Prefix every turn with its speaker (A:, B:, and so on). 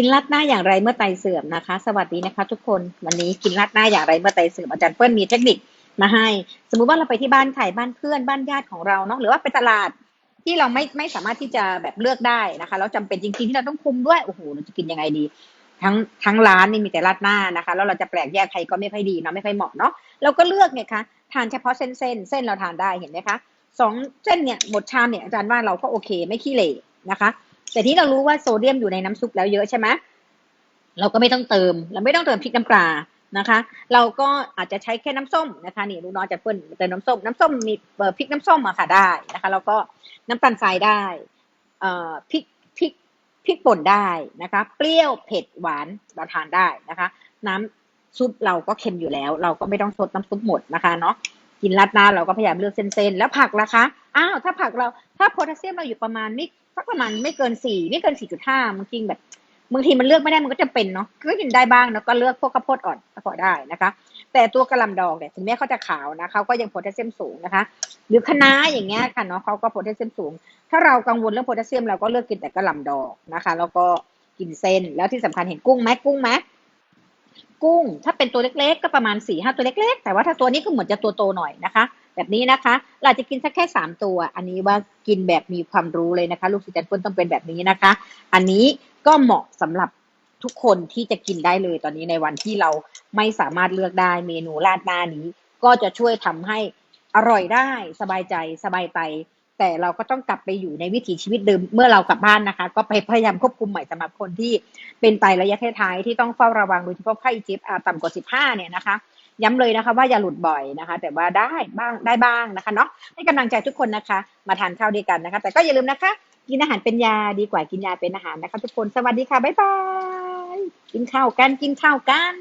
A: กินราดหน้าอย่างไรเมื่อไตเสื่อมนะคะ สวัสดีนะคะ ทุกคนวันนี้กินราดหน้าอย่างไรเมื่อไตเสื่อมอาจารย์เปิ้ลมีเทคนิคมาให้ สมมุติว่าเราไปที่บ้านใครบ้านเพื่อนบ้านญาติของเราเนาะหรือว่าไปตลาดที่เราไม่ไม่สามารถที่จะแบบเลือกได้นะคะแล้วจำเป็นจริงๆที่เราต้องคุมด้วยโอ้โหเราจะกินยังไงดี ทั้งทั้งร้านนี่มีแต่ราดหน้านะคะแล้วเราจะแปลกแยกใครก็ไม่ค่อยดีเนาะไม่ค่อยเหมาะเนาะเราก็เลือกไงคะทานเฉพาะเส้นเส้นเส้นเราทานได้เห็นไหมคะสองเส้นเนี่ยหมดชามเนี่ยอาจารย์ว่าเราก็โอเคไม่ขี้เหร่นะคะ แต่ที่เรารู้ว่าโซเดียมอยู่ในน้ำซุปแล้วเยอะใช่ไหมเราก็ไม่ต้องเติม เราไม่ต้องเติมพริกน้ำปลานะคะ เราก็อาจจะใช้แค่น้ำส้มนะคะนี่ลูกน้องจะเพิ่นเติมน้ำส้ม น้ำส้มมีเพริกน้ำส้มอะค่ะได้นะคะแล้วก็น้ำตาลทรายได้เอ่อพริกพริกพริกป่นได้นะคะ เปรี้ยวเผ็ดหวานเราทานได้นะคะ น้ำซุปเราก็เค็มอยู่แล้ว เราก็ไม่ต้องซดน้ำซุปหมดนะคะเนาะ กินราดหน้าเราก็พยายามเลือกเส้นๆแล้วผักล่ะคะอ้าวถ้าผักเราถ้าโพแทสเซียมเราอยู่ประมาณไม่สักประมาณไม่เกินสี่ไม่เกินสี่จุดห้าบางทีแบบบางทีมันเลือกไม่ได้มันก็จะเป็นเนาะก็กินได้บ้างแล้วก็เลือกพวกข้าวโพดอ่อนก็พอได้นะคะ แต่ตัวกระหลำดอกเนี่ยถึงแม้เขาจะขาวนะเขาก็ยังโพแทสเซียมสูงนะคะ หรือคะน้าอย่างเงี้ยค่ะเนาะเขาก็โพแทสเซียมสูง ถ้าเรากังวลเรื่องโพแทสเซียมเราก็เลือกกินแต่กระหลำดอกนะคะ แล้วก็กินเส้นแล้วที่สำคัญเห็นกุ้งไหมกุ้งไหม กุ้ง ถ้าเป็นตัวเล็กๆ ก็ประมาณสี่ห้าตัวเล็กๆ แต่ว่าถ้าตัวนี้ก็เหมือนจะตัวโตหน่อยนะคะ แบบนี้นะคะ เราจะกินสักแค่สามตัว อันนี้ว่ากินแบบมีความรู้เลยนะคะ ลูกศิษย์อาจารย์เปิ้ลต้องเป็นแบบนี้นะคะ อันนี้ก็เหมาะสำหรับทุกคนที่จะกินได้เลยตอนนี้ในวันที่เราไม่สามารถเลือกได้เมนูราดหน้านี้ ก็จะช่วยทำให้อร่อยได้สบายใจสบายไต แต่เราก็ต้องกลับไปอยู่ในวิถีชีวิตเดิมเมื่อเรากลับบ้านนะคะ ก็ไปพยายามควบคุมใหม่สำหรับคนที่เป็นไตระยะท้ายที่ต้องเฝ้าระวังโดยเฉพาะไข้จิบต่ำกว่า 15 เนี่ยนะคะ ย้ำเลยนะคะ ว่าอย่าหลุดบ่อยนะคะ แต่ว่าได้บ้างได้บ้างนะคะเนาะให้กำลังใจทุกคนนะคะ มาทานข้าวด้วยกันนะคะ แต่ก็อย่าลืมนะคะ กินอาหารเป็นยาดีกว่ากินยาเป็นอาหารนะคะ ทุกคนสวัสดีค่ะบ๊ายบายกินข้าวกันกินข้าวกัน